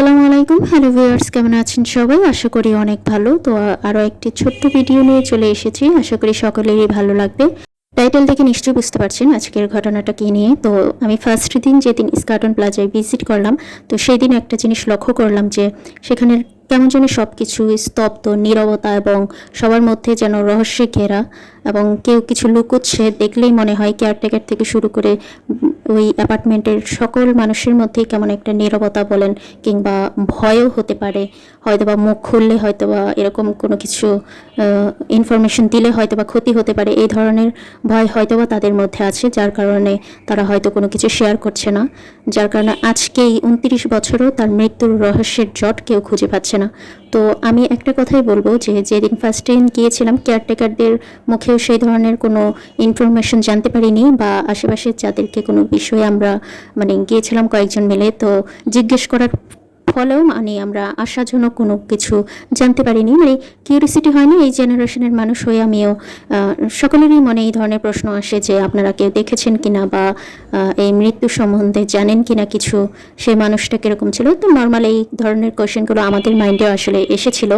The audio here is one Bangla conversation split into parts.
আসসালামু আলাইকুম। হ্যালো ভিউয়ার্স, কেমন আছেন সবাই? আশা করি অনেক ভালো। তো আরও একটি ছোট্ট ভিডিও নিয়ে চলে এসেছি। আশা করি সকলেরই ভালো লাগবে। টাইটেল দেখে নিশ্চয়ই বুঝতে পারছেন আজকের ঘটনাটা কি নিয়ে। তো আমি ফার্স্ট দিন যেদিন স্কার্টন প্লাজায় ভিজিট করলাম, তো সেই দিন একটা জিনিস লক্ষ্য করলাম যে সেখানে কেমন যেন সব কিছু স্তব্ধ, নীরবতা এবং সবার মধ্যে যেন রহস্যে ঘেরা এবং কেউ কিছু লুকোচ্ছে দেখলেই মনে হয় কেয়ারটেকার থেকে শুরু করে ওই অ্যাপার্টমেন্টের সকল মানুষের মধ্যেই কেমন একটা নীরবতা বলেন কিংবা ভয়ও হতে পারে। হয়তোবা মুখ খুললে হয়তোবা এরকম কোনো কিছু ইনফরমেশন দিলে হয়তোবা ক্ষতি হতে পারে। এই ধরনের ভয় হয়তোবা তাদের মধ্যে আছে, যার কারণে তারা হয়তো কোনো কিছু শেয়ার করছে না। যার কারণে আজকেই উনত্রিশ বছরও তার মৃত্যুর রহস্যের জট কেউ খুঁজে পাচ্ছে না। তো আমি একটা কথাই বলব যে, যেদিন ফার্স্ট টাইম গিয়েছিলাম কেয়ারটেকারদের মুখেও সেই ধরনের কোনো ইনফরমেশন জানতে পারিনি বা আশেপাশের যাদেরকে কোনো বিষয়ে আমরা মানে গিয়েছিলাম কয়েকজন মিলে, তো জিজ্ঞেস করার ফলেও মানে আমরা আশাজনক কোনো কিছু জানতে পারিনি। মানে কিউরিসিটি হয় না এই জেনারেশনের মানুষ হয়ে আমিও সকলেরই মনে এই ধরনের প্রশ্ন আসে যে আপনারা কেউ দেখেছেন কিনা বা এই মৃত্যু সম্বন্ধে জানেন কিনা কিছু, সেই মানুষটা কীরকম ছিল। তো নর্মাল এই ধরনের কোয়েশ্চেনগুলো আমাদের মাইন্ডে আসলে এসেছিল।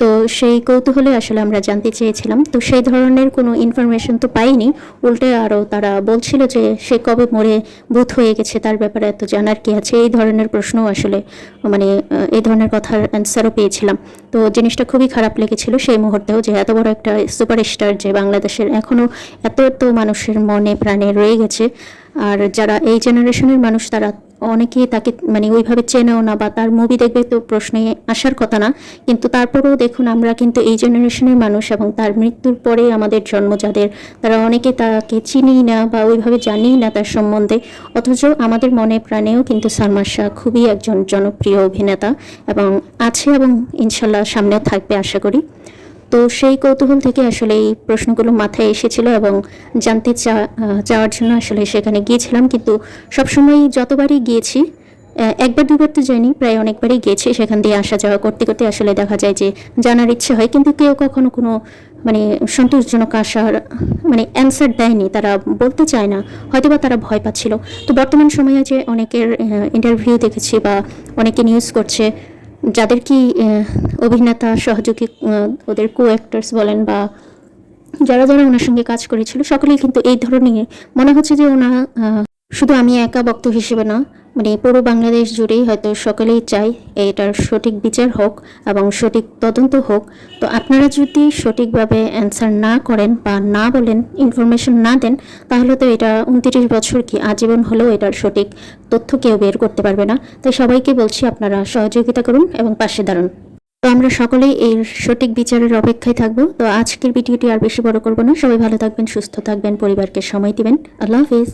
তো সেই কৌতূহলে আসলে আমরা জানতে চেয়েছিলাম। তো সেই ধরনের কোনো ইনফরমেশন তো পাইনি। উল্টে আরও তারা বলছিল যে সে কবে মরে ভূত হয়ে গেছে তার ব্যাপারে এত জানার কি আছে? এই ধরনের প্রশ্নও আসলে মানে এই ধরনের কথার অ্যান্সারও পেয়েছিলাম। তো জিনিসটা খুবই খারাপ লেগেছিল সেই মুহূর্তেও যে এত বড় একটা সুপারস্টার যে বাংলাদেশের এখনও এত এত মানুষের মনে প্রাণে রয়ে গেছে। আর যারা এই জেনারেশনের মানুষ তারা অনেকেই তাকে মানে ওইভাবে চেনেও না বা তার মুভি দেখবে তো প্রশ্নে আসার কথা না। কিন্তু তারপরেও দেখুন আমরা কিন্তু এই জেনারেশনের মানুষ এবং তার মৃত্যুর পরে আমাদের জন্ম যাদের, তারা অনেকে তাকে চিনি না বা ওইভাবে জানি না তার সম্বন্ধে। অথচ আমাদের মনে প্রাণেও কিন্তু সালমান শাহ খুবই একজন জনপ্রিয় অভিনেতা এবং আছে এবং ইনশাল্লাহ সামনেও থাকবে আশা করি। তো সেই কৌতূহল থেকে আসলে এই প্রশ্নগুলো মাথায় এসেছিল এবং জানতে চাওয়ার জন্য আসলে সেখানে গিয়েছিলাম। কিন্তু সবসময় যতবারই গিয়েছি একবার দুবার তো যাইনি, প্রায় অনেকবারই গিয়েছি। সেখান দিয়ে আসা যাওয়া করতে করতে আসলে দেখা যায় যে জানার ইচ্ছে হয়। কিন্তু কেউ কখনো কোনো মানে সন্তোষজনক আসার মানে অ্যান্সার দেয়নি। তারা বলতে চায় না, হয়তোবা তারা ভয় পাচ্ছিল। তো বর্তমান সময়ে যে অনেকের ইন্টারভিউ দেখেছি বা অনেকে নিউজ করছে যাদের কি অভিনেতা সহযোগী ওদের কো অ্যাক্টার্স বলেন বা যারা যারা ওনার সঙ্গে কাজ করেছিল সকলেই কিন্তু এই ধরনের মনে হচ্ছে যে ওনা আহ, শুধু আমি একা বক্ত হিসেবে না মানে পুরো বাংলাদেশ জুড়েই হয়তো সকলেই চাই এটার সঠিক বিচার হোক এবং সঠিক তদন্ত হোক। তো আপনারা যদি সঠিকভাবে অ্যান্সার না করেন বা না বলেন ইনফরমেশন না দেন, তাহলে তো এটা উনত্রিশ বছর কি আজীবন হলেও এটার সঠিক তথ্য কেউ বের করতে পারবে না। তাই সবাইকে বলছি আপনারা সহযোগিতা করুন এবং পাশে দাঁড়ান। তো আমরা সকলেই এর সঠিক বিচারের অপেক্ষায় থাকব। তো আজকের ভিডিওটি আর বেশি বড় করব না। সবাই ভালো থাকবেন, সুস্থ থাকবেন, পরিবারকে সময় দিবেন। আল্লাহ হাফিজ।